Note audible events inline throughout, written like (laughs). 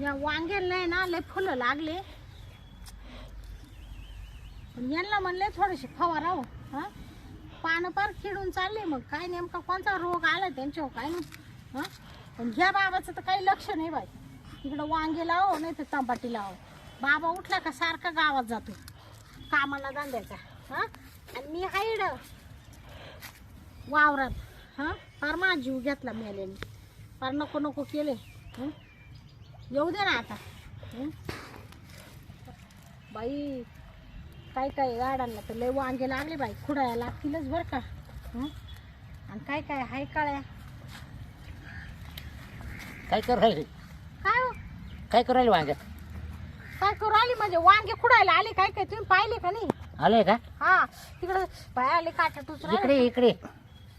या वांग्याला आहे ना लय फुलं लागले. पण यांना म्हणले थोडेसे फवाराव हो हा? पानं पार खिडून चालले मग. काय नेमका कोणता रोग आला त्यांच्यावर काय नाही हा? पण ह्या बाबाचं तर काही लक्ष नाही बाई. तिकडं वांगे लाव नाही तर तंबाटी लाव. बाबा उठला का सारखा गावात जातो. कामाला धंद्याचा हा? आणि मी हाईड वावरात हा? फार माझा जीव घेतला मेल्याने. फार नको नको केले येऊ दे ना आता. हं? बाई काय काय गाड्यांना तर लय वांगे लागले बाई खुडाया लागतीलच बरं का. हं? आणि काय काय हाय काळ्या? काय करू राहिले? काय हो? काय करू राहिले वांग्यात काय करू आली म्हणजे वांगे खुडायला आले काय काय तुम्ही पाहिले का नाही? आले का? हा तिकडं बाय आले काटा टुचरा इकडे इकडे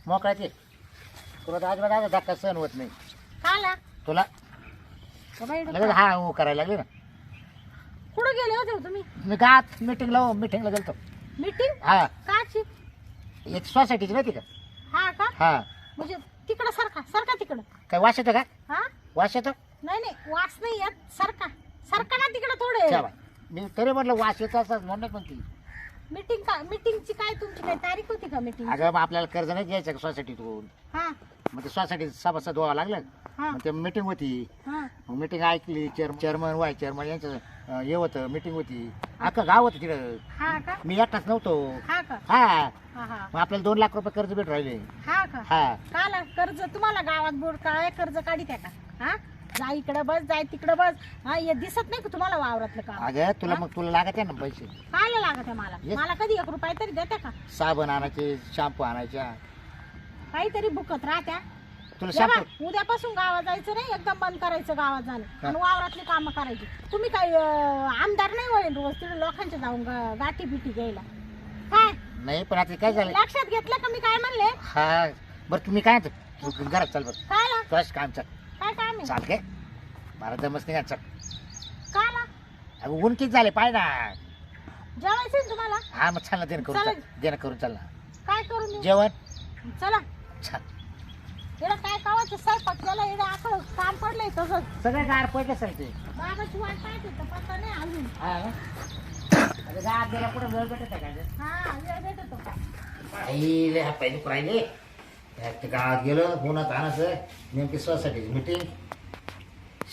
मोकळाचे तुला तर अजिबात आता धक्का सहन होत नाही. काला? तुला? लगेच हा हो करायला लागले ना. कुठं गेले होते हो तुम्ही? मी गात मिटिंगला हो मिटिंगला गेलतो. मीटिंग हा. काची एक सोसायटीची माहिती का? हा का? हा. म्हणजे तिकडं सरका सरका तिकडं? काय वास येतो का? हा? वास येतो? नाही नाही वास नाही येत सरका सरका ना तिकडं थोडे. मी तरी म्हटलं वास येतो असं म्हणत पण ती. मीटिंग का मीटिंगची काय तुमची काय तारीख होती का मीटिंग अगं मग आपल्याला कर्ज नाही घ्यायचं का सोसायटीतून? हा. मग ते सोसायटीत सभासद व्हावं लागलं. हा. मग ते मिटिंग होती. हा. मग मिटिंग ऐकली चेअर चेअरमन वाय चेअरमन यांचं अं, हे होतं मिटिंग होती. अख्खं गाव होतं तिकडं हा का? मी एकटाच नव्हतो. हा का? हा. हा हा. मग आपल्याला दोन लाख रुपये कर्ज भेट राहिले. हा का? हा. काला कर्ज तुम्हाला गावात बोर्ड काय कर्ज काढीत आहे का? हा? जाय इकडं बस जाय तिकडं बस. हा हे दिसत नाही का तुम्हाला वावरातलं काम? अगं तुला मग तुला लागत आहे ना पैसे? कायला लागत आहे मला. मला कधी एक रुपये तरी देते का? साबण आणायचे शॅम्पू आणायच्या. काहीतरी बुकत राहत्या. तुला शॅम्पू उद्यापासून गावात जायचं नाही एकदम बंद करायचं गावात जाणं. आणि वावरातली कामं करायची. तुम्ही काही अं, आमदार नाही होईल रोज तिथे लोकांच्या जाऊन गा- गाठी बिठी घ्यायला? काय नाही पण आता काय झालं? लक्षात घेतलं का मी काय म्हणले? हा. बरं तुम्ही काय म्हणतो? तू घरात चाल बरं. काय? तुझं काम चाल काय काम आहे? चाल काय मला दमच नाही का चाल. काय ला? अगं ऊन किती झाले पाय ना. जेवायचं आहे ना तुम्हाला? हा मग चाल ना देणं करून चालेल. चाल. देणं करून चाल ना. काय करून देऊ जेवण? चला. छान एवढं काय कावाचं स्वयंपाक केला एवढं आखं काम पडलंय तसंच. सगळं गार पडलं सर ते. बाबाची वाट पाहते तर पत्ता नाही अजून. हा ना? अगं गार गेला कुठं वेळ भेटत आहे का गं? हा वेळ भेटतो. का आई लय हात पाय दुखू राहिले. गावात गेलो उन्हात आणायचं नेमकी सोसायटीची मिटिंग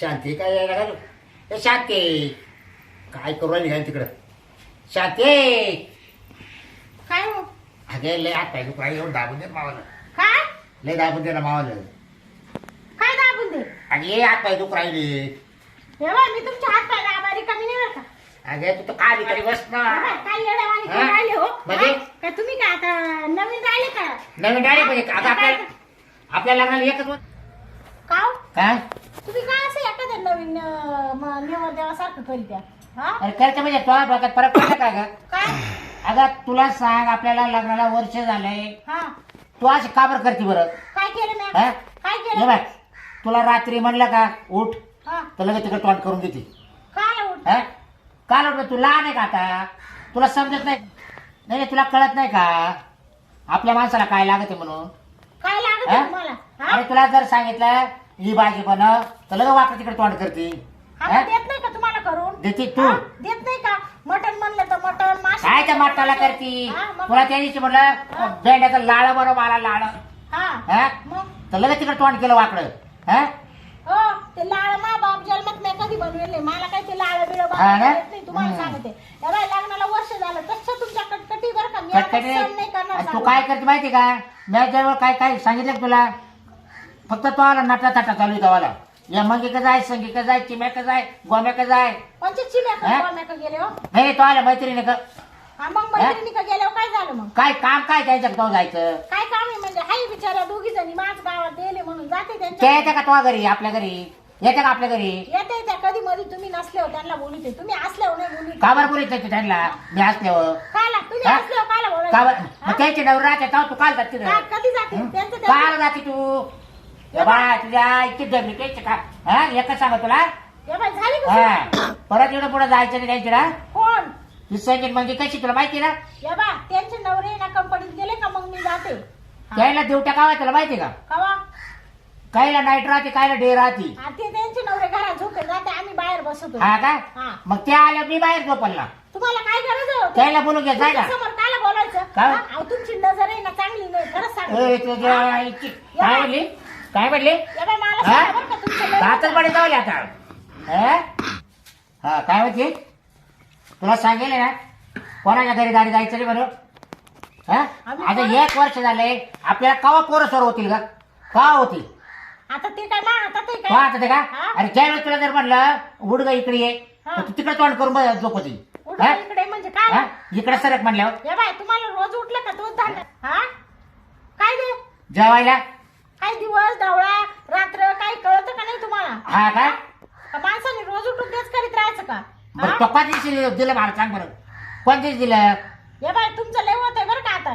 शांती काय यायला घालू ए शांती! काय करू राहिली काय तिकडं? शांती! काय हो? अगे लय हात दुखू राहिले एवढं दाबून दे मावाला. काय? लय दाबून दे ना मावाला. काय दाबून दे? अगे हात दुखू राहिले. हे बघ, मी तुमच्या हात पाय दाबारी कमी नाही बरं का? अगे तू तर खाली तरी बस ना बघ, काय हा? करून राहिले हो. म्हणजे? हा? काय तुम्ही काय आता नवीन राहिले का? नवीन डायरेक्ट म्हणजे? आता आपल्याला आपल्या लग्नाला एकच होत का हो? काय तुम्ही काय असं एखाद्या नवीन निवड देवासारखं करीत्या हा? अरे करते म्हणजे तुला डोक्यात फरक पडला का ग? काय अगं तुला सांग आपल्याला लग्नाला वर्ष झालंय. हा. तू अशी का बरं करते बरं? काय केलं हा? काय केलं? बाय तुला रात्री म्हणलं का उठ. हा. तर लगेच तिकडे तोंड करून देते. काय उठ? हा? काल उठलं तू लहान आहे का आता? तुला समजत नाही? नाही नाही, तुला कळत नाही का? आपल्या माणसाला काय लागत आहे म्हणून? काय लागत हा? आहे तुम्हाला? हा? अरे तुला जर सांगितलं ही भाजी बनव तर लगेच वाटलं तिकडे तोंड करते. आता हा? देत नाही का तुम्हाला करून? देते तू. हा? देत नाही का? मटण म्हणलं तर मटण मासे काय त्या मट्टाला करती? हा, मग- तुला त्या दिवशी म्हटलं भेंड्याचं लाळ बरं मला लाळ. हा. हा? मग? तर लगेच तिकडे तोंड केलं वाकडं. हो? ते लाळ मा बाप जन्मात मी कधी बनवेल नाही. मला काही ते लाळ बिळ हा ना? नाही तुम्हाला. सांगते. या बाई लग्नाला वर्ष झालं. तसं तुमच्या कटकटी बरं का? मी आता कटकटी? सहन नाही करणार आणि तू. काय करते माहिती का? मी जेव्हा काय काय सांगितलं का तुला? फक्त तो आला नटा थाटा चालू आहे तवाला या मंगी जाय संगी का जाय चिम्या का जाय. जाय चिम्या हा? का गोम्या का गेले हो? नाही तो आला मैत्रिणी का? हा मग मैत्रिणी का गेल्यावर काय झालं मग? काय काम काय त्यांच्या तो जायचं? काय काम आहे म्हणजे? हाय बिचारा दोघी जणी माझ गावात गेले म्हणून जाते ते त्यांच्या येते का तो घरी आपल्या घरी? येते का आपल्या घरी? येते त्या कधी मध्ये तुम्ही नसल्यावर त्यांना बोलते तुम्ही असल्यावर नाही बोलू का बरं बोलत नाही त्यांना? मी असल्यावर. तुम्ही हा? असल्यावर काला का बरं? मग हा? त्यांचे नवरा राहते तेव्हा तू काल जाते कधी जाते? त्यांचं काल जाते तू? ए बाय. तुझ्या इतकी जमली त्याचे का? हा? एकच सांगा तुला. या बाई, झाली का हा? परत एवढं पुढे जायचं नाही त्यांची ना कोण? ही संगीत म्हणजे कशी तुला माहिती ना? या बा त्यांचे नवरे ना कंपनीत गेले का मग मी जाते? त्याला देवट्या कावा तुला माहिती का? कवा? कायला नाईट राहते कायला डे राहते? आ, ते त्यांचे नवरे घरात झोपेल जाते आम्ही बाहेर बसतो हा का? हा. मग त्या आल्या मी बाहेर झोपलला तुम्हाला काय गरज आहे? होती? त्याला बोलू घे जाय ना समोर कायला बोलायचं? काय? हा? अहो, तुमची नजर आहे ना चांगली नाही खरंच ए, तुझ्या आईची- काय म्हणली? काय म्हणली? मला हा? सांगा बरं का तुमचं लय दातच पडे जाऊ आता. हा? हा काय होती तुला सांगेल ना कोणाच्या घरी गाडी जायचं नाही बरं हा? आता एक वर्ष झालंय आपल्याला कवा पोरं सर होतील का कवा होतील? आता ते काय मा आता ते कवा आता ते का हा? अरे वेळेस तुला जर म्हटलं उड ग इकडे ये हा. तर तू तिकडे तोंड करून बस झोपती. इकडे म्हणजे काय? इकडे सरक म्हणल्यावर. हे बाय तुम्हाला रोज उठलं का तोच धांडा हा? काय दे जेवायला? काय दिवस ढवळा रात्र काही कळत का नाही तुम्हाला? हा का? का माणसाने रोज उठून तेच करीत राहायचं का? मग हा? दिलं? मला सांग बरं. कोण दिवशी दिलं? हे बाय तुमचं लय बरं का आता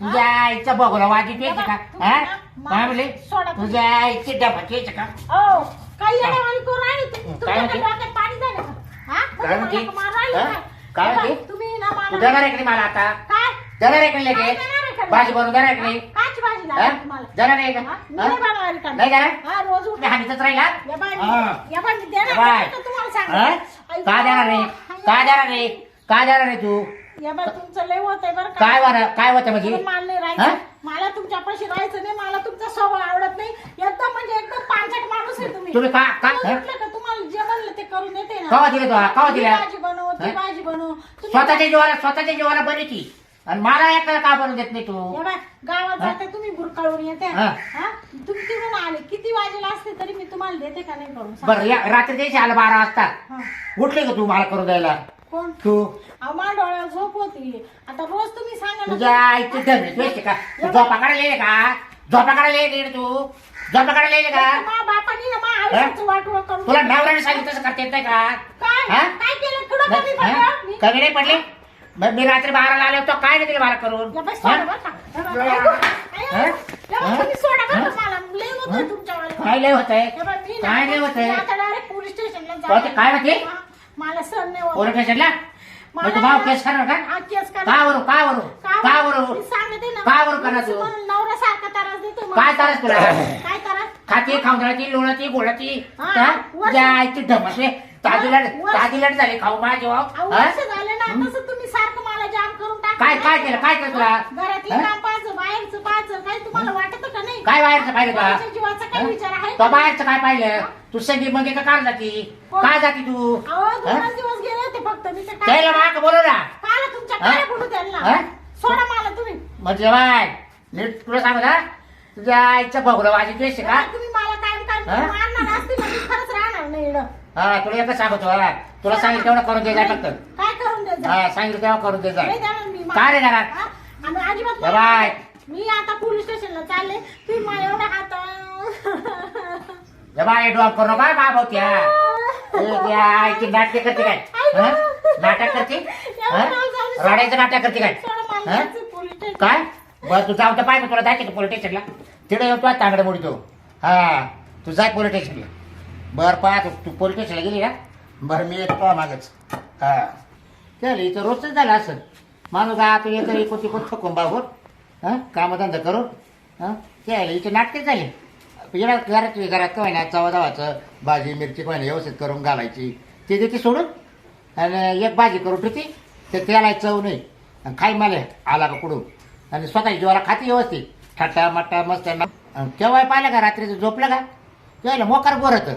तुझ्या आईचा बघूला वाजी का तुम्ही हा ना, मा- काय म्हणली सोडा तुम्ही. तुझ्या आईची डबा प्यायची का हो काही येण्यावाली करून राहिली तु- काय तुमच्या म्हणते? डोक्यात पाणी झालं का? हा? काय म्हणजे म्हणते? मला मारायला हा? काय? काय हे बाय, म्हणते? तुम्ही ना तू मला देणार आहे की नाही मला आता काय देणार आहे की नाही काय लगे? देणार आहे का? भाजी बनवून देणार आहे की नाही काची भाजी हा? लागली तुम्हाला देणार आहे का हा? मी हा? नाही बनवायला का? नाही देणार हा रोज तुम्ही उठून हानीतच राहिला या बाय हा. या बाय मी देणार बाय. नाही का तुम्हाला हा? सांगते का देणार नाही का देणार नाही का देणार नाही तू या बाय तुमचं लय होत आहे बरं काय बरं काय होतं म्हणजे मला नाही हा? राहायचं मला तुमच्यापाशी राहायचं नाही मला तुमचा स्वभाव आवडत नाही एकदम म्हणजे एकदम पांचट माणूस आहे तुम्ही तुम्ही का का रोज? उठलं का तुम्हाला जे म्हणलं ते करून देते ना कवा दिलं? कवा ही दिलं? भाजी बनव ती हा? भाजी बनव तुम्ही स्वतःच्या जीवाला स्वतःच्या जीवाला बनीची आणि मला एकाला का बनवून देत नाही तू या गावात हा? जाते तुम्ही बुरकाळून येते हा. हा? तुम्ही तिकडून आले किती वाजेला असते तरी मी तुम्हाला देते का नाही करून बरं या रात्री द्यायची आला बारा वाजता हा. उठले का तू मला करून द्यायला कोण तू अहो, माझ्या डोळ्यावर झोप होती आता रोज तुम्ही सांगा ना तुझ्या आईची धरणी तू येते का तू झोपा काढायला येईल का झोपा काढायला येईल का तू झोपा काढायला येईल का माझ्या बापानी ना माझ्या आयुष्याचं वाटोळं करून तुला दिलं. नवऱ्याने सांगितलं तसं करता येत नाही का काय हा? काय केलं कुठं कमी पडलं मी? कमी नाही पडले मग मी रात्री बाराला आले तो काय नाही दिलं मला करून या बाई, हा? सोडा बरं का. या बाई, हा? ऐकू. ऐकू. हा? या बाई, हा? तुम्ही सोडा बरं का हा? मला. लय होतंय हा? तुमच्यावालं. काय लय होत आहे या बाई, मी ना- काय लय होत मी आहे आता direct police stationला काय जाते. ते- काय म्हणते? हा, मला सहन नाही होत. पोलीस स्टेशनला मग तू भाव केस करणार का हा, केस करा. का वरू का वरू का का? वरू मी सांगते ना. का करणार तू? म्हणून नवऱ्यासारखा त्रास देतो मला. काय त्रास तुला? काय त्रास? खाती खावदाळाची लोळाची गोळाची हा? वर्ष- आईची ढमसले ताजीलाट वर्ष- ताजीलाट झाली खाऊ माझे अहो, वर्ष झालं ना तसं तुम्ही सारखं मला जाम करून टाकता. काय- काय केलं? काय केलं तुला? घरातलं हा? काम पाहायचं बाहेरचं पाहायचं काही तुम्हाला वाटत का नाही काय बाहेरचं पाहिलं तुला काय विचार आहे तो बाहेरचं काय पाहिलं तू संगीत मध्ये का काल जाती कोण? काय जाती तू अहो? दोनच दिवस गेले होते फक्त मी त्याला काय माग बोलू ना काल तुमच्या हा? काय बोलू त्यांना? सोडा मला तुम्ही म्हणजे बाय नीट तुला सांगू ना तुझ्या आईचं बघलं वाजी का तुम्ही मला कायम कायम हा? मारणार असतील ना मी खरंच राहणार नाही इकडं. हा तुला एकच सांगतो हा. तुला सांगितलं तेवढं करून दे जाय फक्त काय करून द्यायचं हा सांगितलं तेव्हा करून दे जाय नाही देणार मी काय रे देणार? हा? आणि अजिबात या नाही बाय. मी आता पोलीस स्टेशनला चालले तुम्ही मला एवढा हात जे बाय ड्रॉप करू नका भावत्या तुझ्या आईची नाटके करते काय? हा? नाटक करते? हा? रडायचं नाटक करते काय? हा? काय? बरं तू जाऊ तर पाहिजे तुला जायचं का पोलीस स्टेशनला तिकडे येऊ तुला तांगडे मोडतो. हा तू जाय पोलीस स्टेशनला बरं पहा तू पोलीस स्टेशनला गेली ना? बरं मी येतो तुला मागच. हा. चल इथं रोजच झालं असं. माणूस आ तू येतो इको तिको थकून बाबूर हां. कामधंदा करून. हां? ते इथे नाटकेच झाले. येणार घरात घरात काय ना चवा दावाचं भाजी मिरची काय व्यवस्थित करून घालायची. ते देते सोडून. आणि एक भाजी करून ठेवते. ते त्याला चव नाही. आणि खाई मला आला का कुडून आणि स्वतः जीवाला खाती व्यवस्थित. ठट्टा मट्टा मस्त आणि केव्हा पाहिलं का रात्रीचं झोपलं का? केलं मोकार गोर होतं.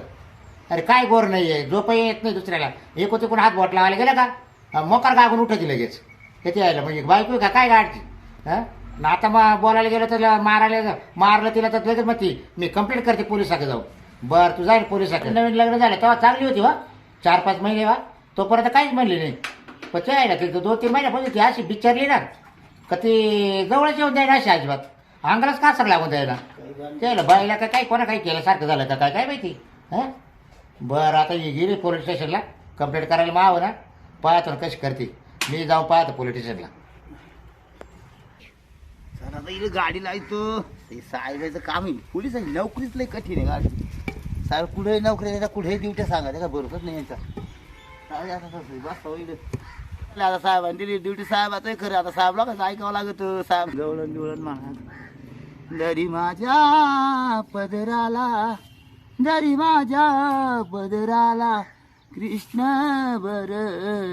अरे काय गोर नाही आहे झोप येत नाही दुसऱ्याला. एक तिकून हात बोट लावायला गेलं का? मोकार गागून उठती लगेच. किती यायला? म्हणजे बायको का? काय गाडची हां? ना आता मग बोलायला गेलं तर मारायला मारलं तिला तर लगेच मग ती मी कंप्लेंट करते पोलिसाकडे जाऊ बरं तू जाईल पोलिसाकडे. नवीन लग्न झालं तेव्हा चांगली होती वा चार पाच महिने वा. तोपर्यंत काहीच म्हणली नाही. पण ते आहे ना ते दोन तीन महिन्यापासून ती अशी बिचारली ना का ती जवळच येऊन द्यायला अशी अजिबात. अंगालाच कासर लागून द्यायला त्याला बाईला काय काय कोणा काही केलं सारखं झालं का काय काय माहिती? हां? बरं आता ही गेली पोलीस स्टेशनला. कंप्लेंट करायला मावं ना. पाहतो ना कशी करते. मी जाऊन पाहतो पोलीस स्टेशनला. आता इथे गाडी लावतो. ते साहेबाचं काम आहे. पोलीस आहे. नोकरीच लई कठीण आहे गाडी. साहेब कुठे नोकरी देता कुठेही ड्युट्या सांगा का? बरोबरच नाही यांचा. आता आता साहेबांनी दिली ड्युटी साहेब आता खरं आता साहेब लोकांचं ऐकावं लागत. साहेब जवळण बिवळण म्हणा. दरी माझ्या पदराला दरी माझ्या पदराला कृष्ण बर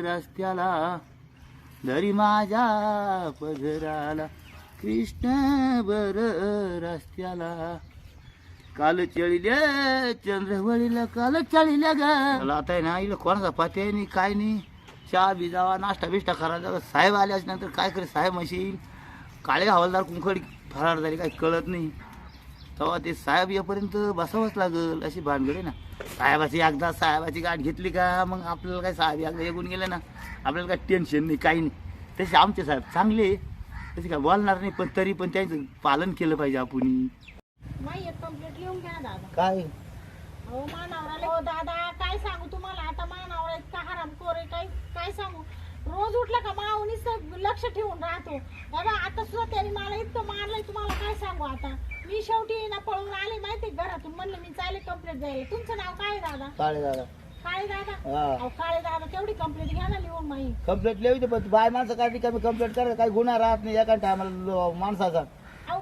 रस्त्याला दरी माझ्या पदराला. कृष्ण बर रस्त्याला. काल चळिल्या चंद्रवळीला काल चळिल्या ग. मला आता आहे ना इला कोणाचा पाते नाही काय नाही. चहा बी जावा नाश्ता बिष्टा करायचा साहेब आल्याच नंतर काय करे साहेब म्हणशील? काळे हवालदार कुंकडी फरार झाली काही कळत नाही. तेव्हा ते साहेब यापर्यंत बसावंच लागल अशी भानगड आहे ना. साहेबाची एकदा साहेबाची गाठ घेतली का मग आपल्याला काय साहेब एकदा येऊन गेले ना. आपल्याला काय टेन्शन नाही काही नाही. तसे आमचे साहेब चांगले. आहे. तसे काय बोलणार नाही पण तरी पण त्यांचं पालन केलं पाहिजे आपण नाही लिहून घ्या दादा. काय? हो मानावराले हो दादा काय सांगू तुम्हाला? आता मानावरा इतका हराम कोरे काय काय सांगू? रोज उठला का माऊनीच लक्ष ठेवून राहतो. बाबा आता सुद्धा त्यांनी मला इतकं मारलंय तुम्हाला काय सांगू आता? मी शेवटी ना पळून आले माहिती घरातून म्हणलं मी चाले कंप्लेंट द्यायला. तुमचं नाव काय आहे दादा? काळे दादा? काळे दादा. हा. अहो काळे दादा तेवढी कंप्लेंट घ्या ना लिहून माही कंप्लेंट लिहायची पण बाय माणसं काढली का मी कंप्लेंट करायला काही गुन्हा राहत नाही एका टायमाला माणसाचा. अहो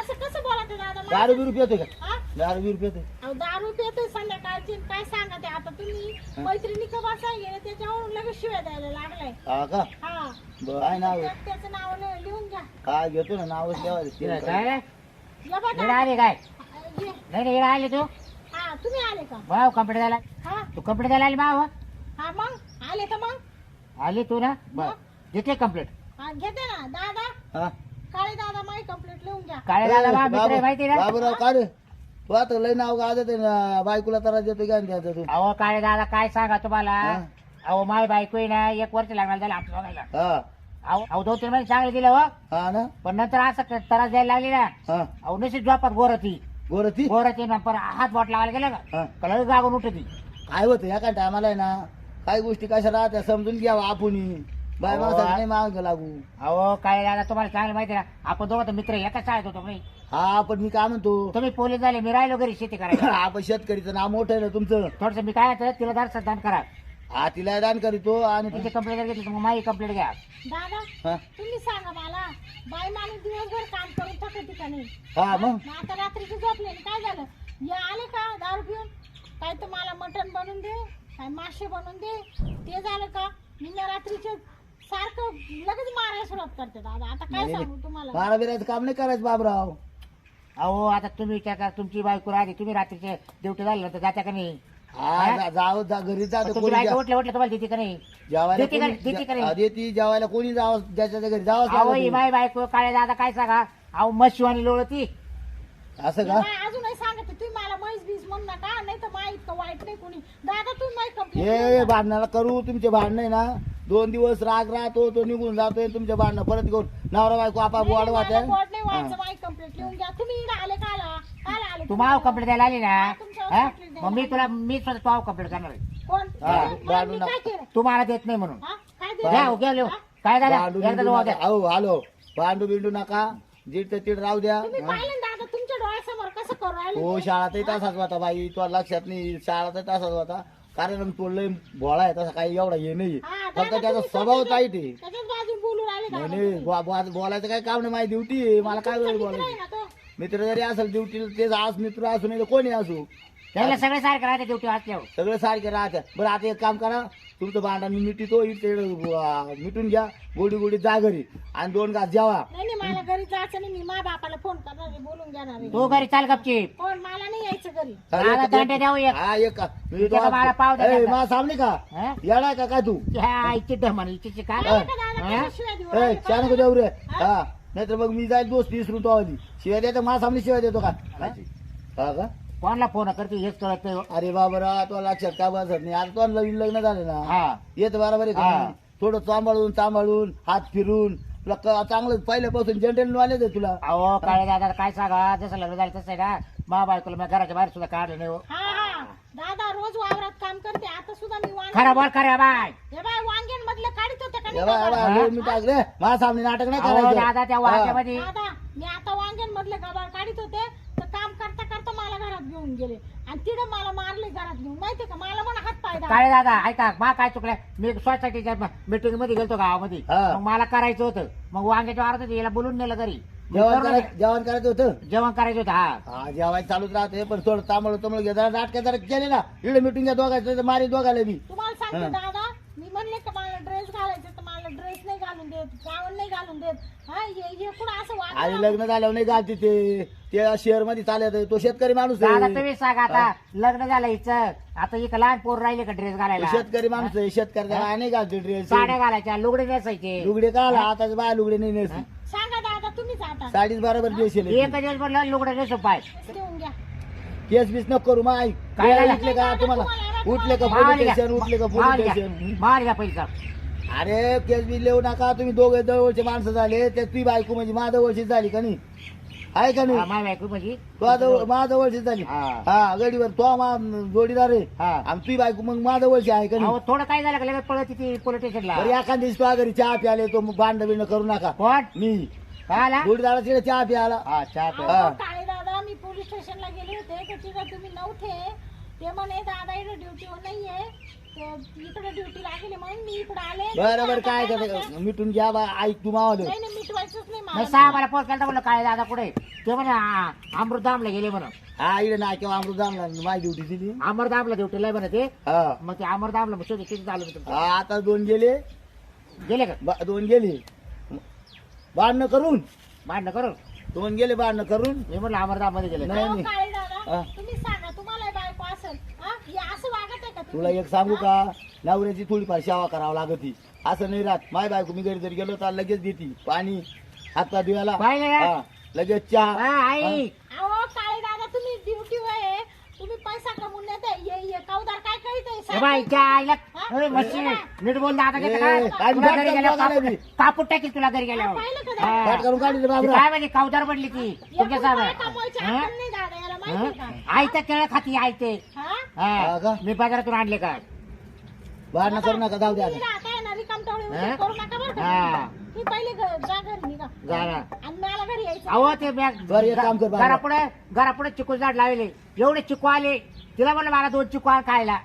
असं कसं बोला ते दादा मला? दारू बिरू पितोय का? हा? दारू बिरू पितोय अहो दारू पिते संध्याकाळची. काय सांगा ते आता तुम्ही? मैत्रिणी का बसाय गेले त्याच्यावरून लगेच शिव्या द्यायला लागलाय. हा का? हा. बरं आहे नाव? त्या- त्याचं नाव लिहून घ्या. काय घेतो ना नावच तिला ठेवायचं काय रे? आली काय? ये. नाही इकडे आली तू? हा तुम्ही आले का? भाऊ कंप्लीट द्यायला हा? तू कंप्लीट द्यायला आली भाऊ हा मग? आले का मग? आली तू ना? बर. कंप्लीट हा घेते ना. दादा? हा. काळे दादा माझी कंप्लेंट लिहून घ्या. काळे दादा मित्र आहे माहिती ना? बाबूराव का रे? तू आता लय नाव ना बायकोला त्रास देतो त्याचं तू अहो काळे दादा काय सांगा तुम्हाला? हा? अहो माय बायको आहे ना एक वर्ष लागणार झालं आमचं बघायला हा. अहो अहो दोन तीन महिने चांगले दिले हो. हा ना? पण नंतर असं क- त्रास द्यायला लागली ना. हा. अहो नशीब झोपात गोरती गोरती गोरती ना पर हात बोट लावायला गेलं का? कलर गागून उठती काय होतं या काय टायमाला आहे ना? काही गोष्टी कशा राहत्या समजून घ्यावा आपण बाय हो, माणसाला आ- नाही माग लागू. अहो काय दादा तुम्हाला चांगलं माहिती ना आपण दोघं तर मित्र एका शाळेत होतो हा पण मी काय म्हणतो? तुम्ही पोलीस झाले मी राहिलो घरी शेती करायला. (laughs) आपण शेतकरीचं नाव मोठं आहे ना तुमचं. थोडस मी काय होतं तिला दार दान करा. हा तिला दान करीतो आणि तुमची कंप्लेंट घेतली तर मग माझी कंप्लेंट घ्या. दादा हा? तुम्ही सांगा मला बाई माणूस दिवसभर काम करून थकत नाही? हा मग? मग आता रात्रीचे झोपले काय झालं? या आले का दारू पिऊन? काय तर मला मटण बनवून दे काय मासे बनवून दे ते झालं का? मी ना रात्रीचे सारखं लगेच मारायला सुरुवात करते दादा. आता काय सांगू तुम्हाला? बारा बिराचं काम नाही करायचं बाबराव. अहो आता तुम्ही विचार करा तुमची बायको राहते तुम्ही रात्रीचे ड्युटी झाली तर जात्या का नाही? हा जा- जावं जा घरी जातो तुमची कोणी बायको जा- उठल्या उठल्या तुम्हाला देते का नाही? जेवायला देते का- कोणी- देते का नाही? जा- देती जेवायला कोणी जावं ज्याच्या त्या घरी जावंच अहो ही लागतं. माय बायको दादा काय सांगा? अहो मशिवानी लोळती. असं का? नाही, अजूनही सांगते तुम्ही मला म्हैस बीस म्हणू नका नाही तर मा इतकं वाईट नाही कोणी. दादा तुम्ही हे कंप्लेंट भांडणाला करू तुमचे भांडण आहे ना? दोन दिवस राग राहतो तो निघून जातोय तुमचे भांडणं परत घेऊन नवरा बायको आपा वाढ बोर्ड नाही वाटते व्हायचं माझी कंप्लेंट लिहून घ्या. तुम्ही इकडे आले का आला काल आले? तू माव कंप्लेंट द्यायला आली ना हा, मग मी तुला मी स्वतः तू कंप्लेंट करणार आहे. हा, तू मला देत नाही म्हणून. हा? काय घ्या दिलं? हो, घ्या लिहू. काय झालं? भांडू एकदा बिंडू लिहू नका. द्या. अहो हॅलो भांडू बिंडू नका. जीड ते तीड राहू द्या. हा. पाहिलं ना दादा तुमच्या डोळ्यासमोर कसं करू राहिले? हो शाळातही तसाच होता बाई. तो लक्षात नाही. शाळातही तसाच होता. कारण तो लय भोळा आहे तसा काही एवढा हे नाही हा, फक्त त्याचा स्वभाव टाईट आहे. बो- बो- बोलायचं काय काम नाही. माझी ड्युटी आहे. मला काय वेळ बोलायचं? ना तो. मित्र जरी असेल ड्युटीला तेच आज मित्र असू नाही तर कोणी असू. त्याला सगळे सारखे राहते ड्युटी वाचल्यावर सगळं सारखे राहतात बरं आता एक काम करा तुमचं भांडण मी मिटितो इथे अं, मिटून घ्या. गोडी गोडी जा घरी. आणि दोन घास जेवा. नाही नाही मला घरी जायचं नाही. मी माझ्या बापाला फोन करणार आहे, बोलून घेणार आहे. तू घरी चाल गपची पण मला नाही यायचं घरी. मला एक- दंड द्यावं एक. हा एक का मी तो पाव दे ए, त्याचा. मा सामने का? हा? येणार का काय तू? ह्या इथे ढमण इथे काय दादा हा? शिव्या देऊ ए राहिले? छान को देऊ रे. हा. नाहीतर मग मी जाईल दोस्त विसरून तो आधी शिवाय देतो मा सामने शिवाय देतो का? हा? का? कोणाला फोन करते हेच कळत नाही हो. अरे बाबरा तो लक्षात का बसत नाही. आता तो नवीन लग्न झालं ना. हा. येत बरोबर आहे हा. थोडं सांभाळून सांभाळून हात फिरून तुला क- चांगलं पहिल्यापासून जनरल नॉलेज आहे तुला. अहो काळे दादा काय सांगा? जसं लग्न झालं तसं आहे ना. मा बायकोला मी घराच्या बाहेर सुद्धा काढलं नाही हो. हा हा. दादा रोज वावरात काम करते. आता सुद्धा मी वांग खरं बोल खरं बाय. हे बाय वांग्यान मधलं काढत होते का नाही एवढा- दादा? एवढा वेळ मी टाकले माझ्या सामने नाटक नाही अहो दादा त्या करायचं हा. दादा मी आता वांग्यान मधलं गबाळ काढत होते तर काम करता करता मला घरात घेऊन गेले. आणि तिथं मला मारले घरात घेऊन. माहितीये का? मला म्हणा हात पाय दाबा. काळे दादा ऐका मा काय चुकलं मी सोसायटीच्या मीटिंगमध्ये गेलतो गावामध्ये हा. मग मला करायचं होतं. मग वांग्याच्या वारत होते याला बोलून नेलं घरी. जेवण करू करायचं जेवण करायचं होतं? जेवण करायचं होतं हा. हा जेवायला चालूच राहते पण थोडं तांबळ घेता नाटक जरा केले ना इकडे घ्या दोघायचं मारी दोघायला मी तुम्हाला सांगते हा. दादा मी म्हणले का मला ड्रेस घालायचे तर मला ड्रेस नाही घालून देत गावन नाही घालून देत. आणि लग्न झाल्यावर नाही घालते ते. ते शहरमध्ये चालत तो शेतकरी माणूस दादा आहे तुम्ही सांगा आता. लग्न झालं हिचं आता एक लहान पोर राहिले का ड्रेस तो घालायला शेतकरी माणूस आहे. शेतकरी नाही घालते ड्रेस साड्या घालायच्या. लुगडे नेसायचे. लुगडे का आला? आता बाय लुगडे नाही नेसली सांगा दादा तुम्हीच आता. साडीच बरोबर देशील एक दिवस म्हणलं लुगडे नेसो पाय. देऊन घ्या. केस बीस नको करू माय. काय झालं? उठले का तुम्हाला? उठले का पोलीस स्टेशन उठले का पोलीस स्टेशन मार घ्या पैसा. अरे केस बी लिहू नका तुम्ही दोघे जवळचे माणसं झाले ते तुझी बायको म्हणजे माझ्यावळची झाली का नाही? आहे का नाही? माय बायको म्हणजे? तो माझ्यावळची झाली. हा. हा गडीवर तो मा जोडीदार आहे. हा. आणि तुझी बायको मग माझ्यावळची आहे का अहो नाही थोडं काय झालं का लगेच पळत ती पोलीस स्टेशनला? बरं एखाद दिवशी तुझ्या घरी चहा प्याले तो मग भांड बिंड करू नका. कोण? मी. काय आला जोडीदारा तिकडे चहा प्याला हा चहा प्या. हा. अहो, काळे दादा मी पोलीस स्टेशनला गेले होते तर तिथं तुम्ही नव्हते? ते म्हणे दादा इकडे ड्युटीवर नाहीये. ते इकडे ड्युटी लागली म्हणून मी इकडे आले. बरं बरं काय मिटून घ्या बा ऐक तू मावलं नाही नाही मिटवायचंच नाही नाही मला सहा मला फोन केला म्हणलं काय दादा कुठे? ते म्हणे अमृतधामला गेले म्हणून. हा इकडे ना किंवा अमृतामला माझी ड्युटी दिली. अमरधामला ड्युटीला म्हणे ते. हा. मग ते अमरधामला मग शोध किती झालं तुमचं? हा, आता दोन गेले. गेले का? बा- दोन गेले. भांडणं करून. भांडणं करून? दोन गेले भांडणं करून. मी म्हणलं अमरधाममध्ये गेले नाही, अहो, नाही. काळे दादा. हा. तुम्ही सांगा तुम्हाला बायको असेल हा हे असं वागत आहे का तुम्ही? तुला एक सांगू का? नवऱ्याची थोडीफार सेवा करावं लागत. असं नाही राहत. माय बायको मी घरी जर गेलो तर लगेच देती. पाणी पाहिलं ना? हा, लगेच चहा. हा, आई. अहो काळे दादा तुम्ही ड्युटीवर आहे. तुम्ही पैसा कमवून येते ये ये. कावदार काय करीत ए बाई, त्या आईला? ए, मच्छी. नीट बोल दादा ए, घेतं काय? काय तुला घरी गेल्यावर बघायला कापून- मी. कापून टाकील तुला घरी गेल्यावर. पाहिलं का हा. पाठ करून काढली रे ती बाबरा काय म्हणजे कावदार पडली ती? तुमच्या साहेब कमवायची अक्कल नाही दादा याला माहिती आहे का? आईचं केळ खाती आईते हा? का? मी बाजारातून आणले का भांडणं करू नका जाऊ द्या तुम्ही राहताय ना रिकामटोळे हा? उद्योग करू नका बरं हा. का तुम्ही पहिले घ- जा घरी निघा जा ना. आणि मला घरी यायचं अहो ते बरं, एक काम कर बाबा. घरापुढे घरापुढे चिकू झाड लावले एवढे चिकू आले तिला म्हणलं मला दोन चिकू आण खायला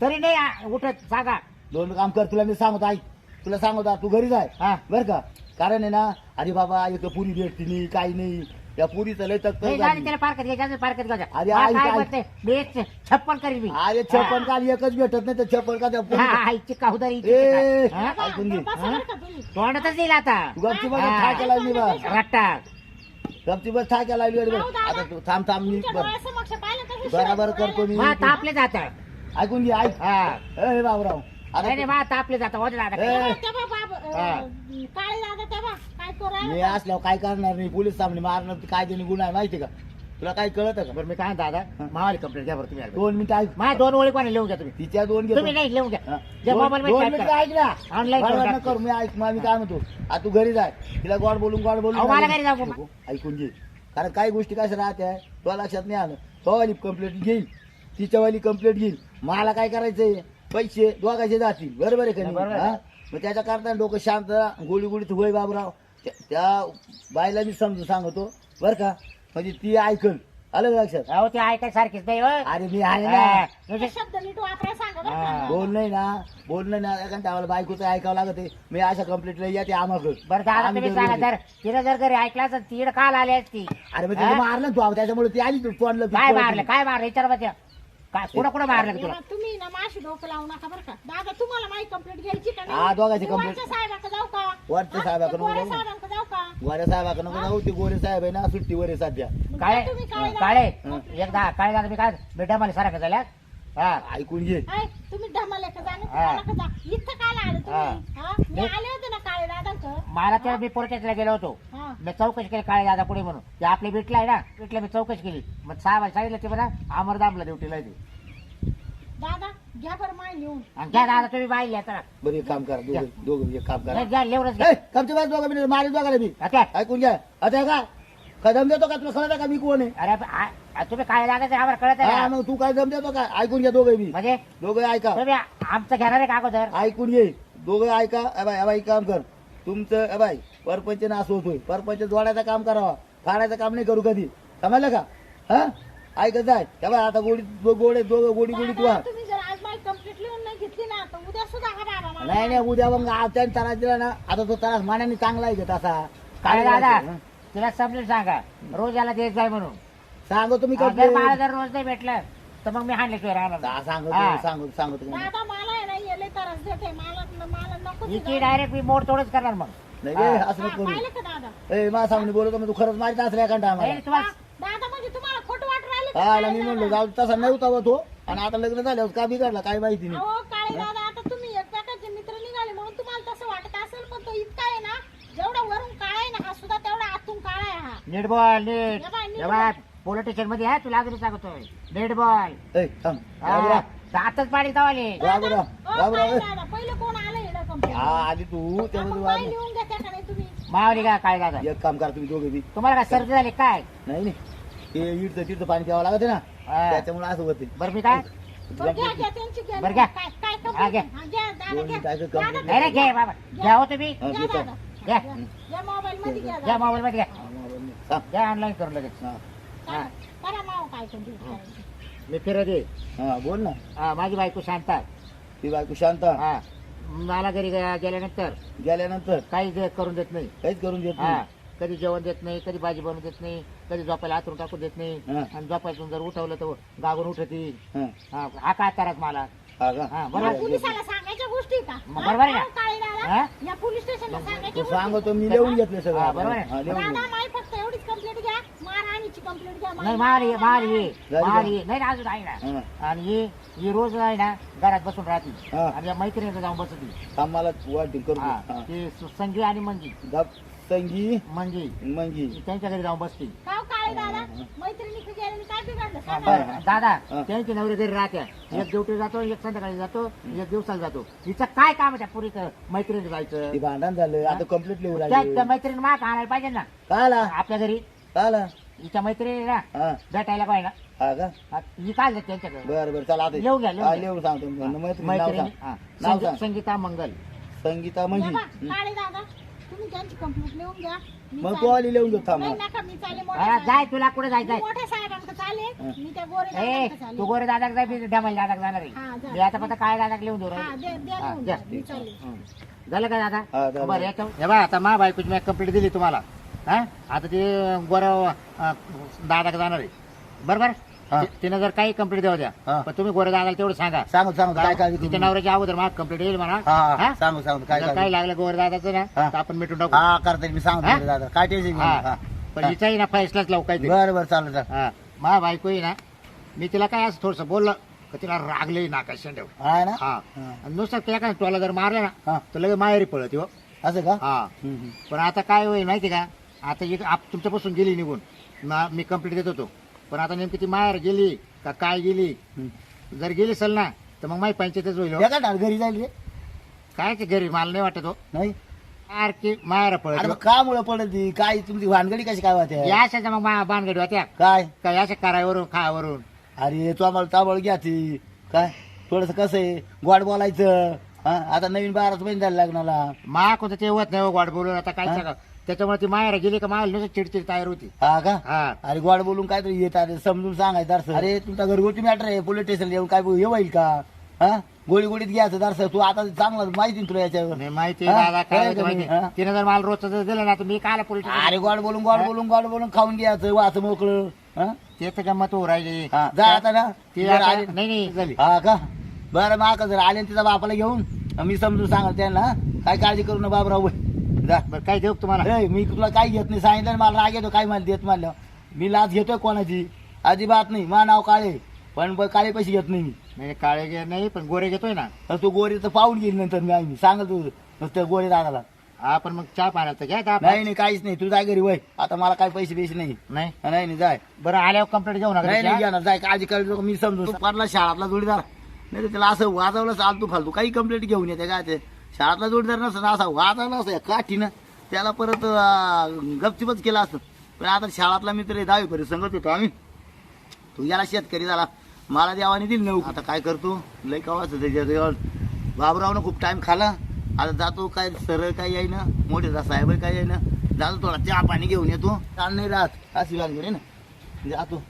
तरी नाही आ- उठत सांगा दोन काम कर तुला मी सांगतो ऐक तुला सांगतो तू घरी जाय हा. बर का कारण आहे ना अरे बाबा एक पुरी भेटती नाही काही नाही त्या पुरीचं लय तक नाही झाली. त्याला घ्यायचं घ्यायचं अरे, मला आई, काय आई. म्हणते मी एक छप्पन करीन मी. अरे छप्पन काल एकच भेटत नाही तर छप्पन का त्या हा, पुरीचं- आईची काहुदारी ए, हा? ऐकून घे. तोंडातच येईल आता तू गपची बस हा. ठाक्या लावली बा रट्टा. गपची बस ठाक्या लावली बस. आता तू थांब थांब मी बर- बराबर करतो मी. मा तापले जाता. ऐकून घे ऐक. हा. ए बाबराव. आता नाही मा तापले जाता होते दादा बाब हा. काळे दादा तेव्हा? काय करू मी राहिला? असल्यावर काय करणार नाही? पोलीस सामने मारणं कायद्याने गुन्हा आहे माहिती का? तुला काय कळत का? बरं मी काय म्हणतो दादा? मावाली कंप्लेंट घ्या बरं तुम्ही एकदा. दोन मिनिटं ऐक. माझ्या दोन ओळी कोणी लिहून घ्या तुम्ही? तिच्या दोन घेतो तुम्ही नाही लिहून घ्या. हा. दोन मोबाईल दोन मध्ये मिनिटं ऐक ना. करा. Online बडबड करून नको करू मी ऐक मग मी काय म्हणतो? आता तू घरी जाय. तिला गोड बोलून गोड बोलून अहो, मला. घरी जाऊ बाबा. नको, ऐकून घे. कारण काही गोष्टी कशा राहत्या तुला लक्षात नाही आलं. तो वाली कंप्लेंट घेईल. तिच्यावाली कंप्लेंट घेईल. मला काय करायचंय? पैसे दोघांचे जातील. बरोबर आहे का नाही, नाही? बरोबर आहे. हा? मग त्याच्या करता डोकं शांत राहा, गोळी गोळीत होय बाबराव. त्या- त्या बायला मी समजून सांगतो. बरं का? म्हणजे ती ऐकल. आलं का लक्षात? अहो ते ऐकाय सारखीच नाही हो. अरे मी आहे हा. ना शब्द नीट वापरायला सांगा बरं. का. बोल नाही ना. बोल नाही ना. कारण त्याला बायकोचं ऐकावं लागत आहे. मी अशा कंप्लेंटला या ते आम्हाला. बरं दादा तुम्ही सांगा जर तिने जर घरी ऐकला असं तीड काल आली असती. अरे मग हा? तिला मारलं तू? त्याच्यामुळे ती आली तू तोंडलं काय मारलं? काय मारलं? विचार बघ काय कुठं कुठं मारलं का तुला? तेव्हा तुम्ही ना माशी डोकं लावू नका बरं का. दादा तुम्हाला माझी कंप्लेंट घ्यायची का हा, दोघांची मी complaint. वरच्या साहेबाकडे जाऊ का? वरच्या? साहेबाकडे ते गोऱ्या नको जाऊ. साहेबांकडे जाऊ का? गोरे साहेब नको जाऊ ते गोरे साहेब आहे ना सुट्टीवर आहे सध्या. मग काळे तुम्ही काळे. एकदा काळे दादा मी काय? बेटा मला सारखं झाल्या हा ऐकून घे. तुम्ही ढमाले का जाणं हा. तुम्हाला का जा. इथं काय आले तुम्ही? हा? मी मी- आले होते ना काळे दादांक मला तेव्हा मी पोरट्याला गेलो होतो. हा. मी चौकशी केली काळे दादा पुढे म्हणून. ते आपली भेटला आहे ना भेटला मी चौकशी केली. मग साहेब सांगितलं ते म्हणा अमरदामला ड्युटीला ते. दादा घ्या बरं माय लिहून. आणि घ्या दादा तुम्ही बाहेर बरं एक काम करा दोघं दोघं एक काम करा. घ्या लेवरच घ्या. ए, कमच्या बाजू दोघं मी मारी दोघाला मी. ऐकून घ्या. आता का? कदम देतो का तुला? आहे का मी कोण आहे? अरे आ- आ- तुम्ही काय दादा आम्हाला कळत आहे हा का? मग तू काय दम देतो का ऐकून घ्या दोघं मी म्हणजे? दोघं ऐका. तुम्ही आमचं घेणार आहे का अगोदर? ऐकून घे. दोघं ऐका. अबाई अबाई काम कर. तुमचं अबाई परपंच नाश होतोय. परपंच जोडायचं काम करावा. फाडायचं काम नाही करू कधी. समजलं का? हा? ऐकत जाय. अबाई आता गोडी दो- गोडे दोघं गोडी गोडी तू दादा, हा तुम्ही जर आज माझी कंप्लेंट लिहून नाही घेतली ना तर उद्या सुद्धा हा बाबा मला नाही नाही उद्या मग आज त्याने त्रास दिला ना आता तो त्रास मानाने चांगला आहे का तसा? काय दादा हं? तिला समजून सांगा. रोज याला देत जाय म्हणून. सांगतो तुम्ही हा, जर मला जर रोज नाही भेटलं तर मग मी हाणल्याशिवाय राहणार नाही. सांगतो हा. सांगतो सांगतो तुम्ही. दादा मला आहे ना येले तरच देते मला मला नको हिची डायरेक्ट मी मोड तोडच करणार मग. नाही असं नको करू. पाहिलं का दादा? ए माझ्या सामने बोलतो मग तू खरंच मारित असल्या एखादा नाही, आम्हाला तुम्हाला दादा म्हणजे तुम्हाला खोटं वाटू राहिलं का? हा मी? म्हणलो जाऊ तसा नव्हता बा तो. आणि आता लग्न झाल्यावर का बिघडला काय माहिती नाही. अहो काळे दादा आता तुम्ही एकमेकाचे मित्र निघाले म्हणून तुम्हाला तसं वाटत असेल पण तो इतका आहे ना जेवढा वरून काळा आहे ना हा सुद्धा तेवढा आतून काळा आहे हा. नीट बॉल नीट या बाय, नीट जेव्हा पोलीस स्टेशनमध्ये आहे तुला अजून सांगतोय. नीट बॉल ए थांब. बाबूराव. आताच पाणी तावाले. ए. पहिलं कोण आलं हा आधी तू त्यामध्ये आपण वाद पाय लिहून घेता का नाही तुम्ही. मावली का काय दादा एक काम करा तुम्ही दोघे बी. तुम्हाला काय सर्दी झाली काय? नाही नाही. ते इडचं तिथं पाणी प्यावं लागत ना. हा. त्याच्यामुळे असं होते बरं मी काय? बरं, घ्या घ्या त्यांची घ्या. बरं, घ्या. काय काय हा, complaint घ्या. आहे? हा, घ्या दादा दोन घ्या. काय काय दादा, complaint नाही रे घे बाबा. घ्या. हो तुम्ही. हा, घ्या घेतो. दादा. घ्या. घ्या. मोबाईल मध्ये घ्या घ्या दादा. मोबाईल मध्ये घ्या सांग. घ्या ऑनलाईन करू लगेच. हा. करा करा काय करायची. मी फिरत ये हा बोल ना हा, माझी बायको शांत आहे. ती बायको शांत हा मला घरी गे- गेल्यानंतर गेल्यानंतर काही करून देत नाही काहीच करून देत हा नाही कधी जेवण देत नाही कधी भाजी बनवून देत नाही कधी झोपायला आतरून टाकून देत नाही हा. आणि झोपायचं जर उठवलं तर गागून उठती हा. हा हा काय त्रास मला हा का हा बरोबर पोलिसाला सांगायच्या गोष्टी का मग हा? बरोबर आहे ना? अहो, काळे दादा हा? या पोलीस स्टेशनला सांगायच्या तू गोष्टी सांगतो मी लिहून घेतलं सगळं हा, बरोबर आहे. हा, लिहून दादा घेतलं. माई फक्त एवढीच कंप्लेंट घ्या कंप्लेंट घ्या नाही मारी मारी झाली का? मारी नाही ना अजून आहे ना. हा. आणि ही रोज आहे ना घरात बसून राहते. हा. आणि या मैत्रिणीचं जाऊन बसती. हा. ती सु- आणि गप, संगी मंगी. त्यांच्या घरी जाऊन बसती. काव काळे दादा? मैत्रिणी गेलेली काय बिघडलं? सांगा बरं. मला. दादा हा. त्यांची नवरी घरी राहत्या. एक ड्युटी जातो एक संध्याकाळी जातो एक दिवसाला जातो. हिचं काय काम आहे त्या पुरीच? मैत्रिणी जायचं. ते भांडण झालं. आता त्या त्या मैत्रिणी माग आणायला पाहिजे ना. काला. आपल्या घरी. काला. हिच्या मैत्रिणी ना हा भेटायला पाहिजे हा का ना ही काय जाते त्यांच्याकडे बर बर चला आता लिहून घ्या, लिहून हा, घ्या. लिहून सांगतो मी. मैत्रीण नाव मैत्रिणी सांग. हा. नाव संगी- सांग संगीता मंगल संगीता या मंगी बा. काळे दादा तुम्ही त्यांची कंप्लेंट लिहून घ्या मी मग तू. आली लिहून घेऊ थांब नाही मग. नका मी चाले हा, मोठ्या जाय तुला कुठे जायचंय मोठ्या साहेबांकडे चाले हं. मी त्या गोरे ए दादांकडे चालले. तू गोरे दादा जाय मी डमाल दादा जाणार हा, आहे जा. मी आता पता काय दादा लिहून देऊ हा, राहिले. दे- द्या हा, लिहून द्या. द्या. मी चालले. हं. झालं का हा, दादा झालं. बरं याच्या हे बा आता मा बायकोची मी कंप्लीट दिली तुम्हाला हा? आता ते गोरा दादा जाणार आहे. बरोबर? हा. ति- तिनं जर काही कंप्लीट देऊ द्या. पण तुम्ही गोरे दादाला तेवढं सांगा. सांगू सांगू काय काळजी तिच्या नवऱ्याच्या अगोदर मला कंप्लीट येईल म्हणा. हा हा? सांगू सांगू काय जर काही लागलं गोरे दादाचं ना हा. तर आपण मिटून टाकू. हा करता येईल, मी सांगतो हा? दादा काय टेन्शन हा. पण हिचाही ना फैसलाच लावू काहीतरी. बरं बरं चालेल चालेल. हा. मा बायको आहे ना मी तिला काय असं थोडस बोललं का तिला रागले शेंडव हा ना? हा. हा. आणि नुसतं त्या काय तुला जर मारलं ना हा. तर लगेच माहेरी पळत हो असं का? हं. पण आता काय होईल माहिती का? आता एक आप तुमच्यापासून गेली निघून. मा- मी कंप्लीट देत होतो. पण आता नेमकी ती माहेर गेली का काय गेली. जर गेली असेल ना तर मग माही पंचायतच होईल हो. का घरी जाईल रे. काय ते घरी? मला नाही वाटत हो. नाही? सारखी माहेर पळत अरे हो. का मुळे पडत ती? काय तुमची भानगडी कशी काय वाटते या अशाच्या मग मा- बाणगडी होत्या. काय? काय अशा करायवरून खायावरून? अरे तू आम्हाला ताबळ घ्या ती. काय? थोडस कसं आहे? गोड बोलायचं. हा? आता नवीन बाराच महिने झाले लग्नाला. मा कोणतं ते होत नाही हो गोड बोलून. आता काय हा? सांगा त्याच्यामुळे ती माहेर गेली का माहेर नुसतं चिडचिड तयार होती. हा का? हा. अरे गोड बोलून काय तरी येत अरे समजून सांगायचं दर्शन अरे तुमचा घरगुती मॅटर आहे. पोलीस स्टेशन येऊन काय हे होईल का? हा? गोळी गोळीत घ्यायचं दर्शन तू आता चांगलं माहिती ना तुला याच्यावर. नाही माहिती हा? दादा काय काय होतं तुम्ही? माहिती हा? तिने जर मला रोजचं जर दिलं ना तर मी काय पोलीस अरे गोड बोलून गोड बोलून गोड बोलून खाऊन घ्यायचं वाच मोकळं. हा? ते तर गंमत होऊ राहिली. हा, जा आता ना. ती जर आता- आले नाही नाही झाली. हा का? बरं मग जर आले ना तिचा बापाला घेऊन मी समजून सांगाल त्यांना काय काळजी करू ना बाबराव. जा. बरं काय देऊ का तुम्हाला? ए, मी तुला काही घेत नाही. सांगितलं ना मला राग येतो काय मला देत म्हणलं. मी लाच घेतोय कोणाची? अजिबात नाही. मा नाव काळे. पण ब- काळे पैसे घेत नाही मी. नाही काळे गे- नाही पण गोरे घेतोय ना. तर तू गोरीचं पाहून घेईल नंतर मी आम्ही. सांगल तू नुसतं गोरे दादाला. हा पण मग चहा पाण्याचं घ्या आपण. नाही नाही काहीच नाही. तू जाय घरी वय. आता मला काय पैसे पैसे नाही. नाही? नाही नाही जाय. बरं आल्यावर कंप्लीट घेऊ नका नाही? घेणार जाय. काळजी करायची मी समजून पडला शाळातला जोडीदार. नाही तर त्याला असं वाजवलं चालतो फालतू. काही कंप्लेंट घेऊन येते काय ते. शाळातला जोडीदार नसतं असा वाजवला असं काठीनं. त्याला परत गपचिपच केला असतं. पण आता शाळातला मित्र दहावी दहावीपर्यंत सांगत होतो आम्ही. तू याला शेतकरी झाला. मला देवाने दिली नऊ आता काय करतो? लय कवाच त्याच्या बाबरावनं खूप टाईम खाला आता जातो काय सरळ काय येईना मोठे जा साहेब काय येईना जातो थोडा चहा पाणी घेऊन येतो. चाल नाही राहत. अशी वाट ना जातो.